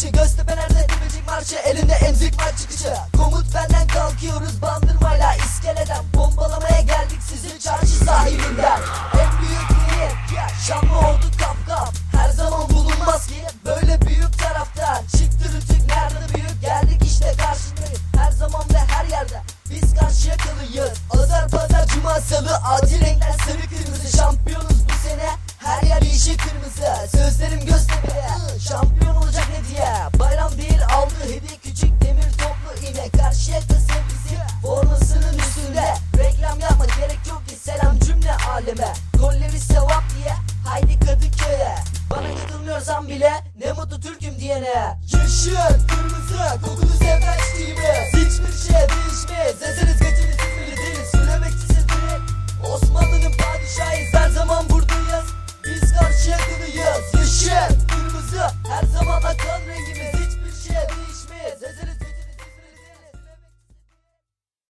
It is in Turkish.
kişi Göztepe'lerde demircik marşı elinde emzik var çıkışı. Komut benden kalkıyoruz bandırmayla iskeleden. Bombalamaya geldik sizin çarşı sahilinden. En büyük niyet Şanlı oldu kap kap Her zaman bulunmaz ki böyle büyük taraftar Çıktı rütük nerede büyük? Geldik işte karşındayız Her zaman ve her yerde biz karşıya kalıyız Azar pazar cuma salı acil renkler sarı kırmızı. Şampiyonuz bu sene her yer yeşil kırmızı. Sözlerim göz Şampiyon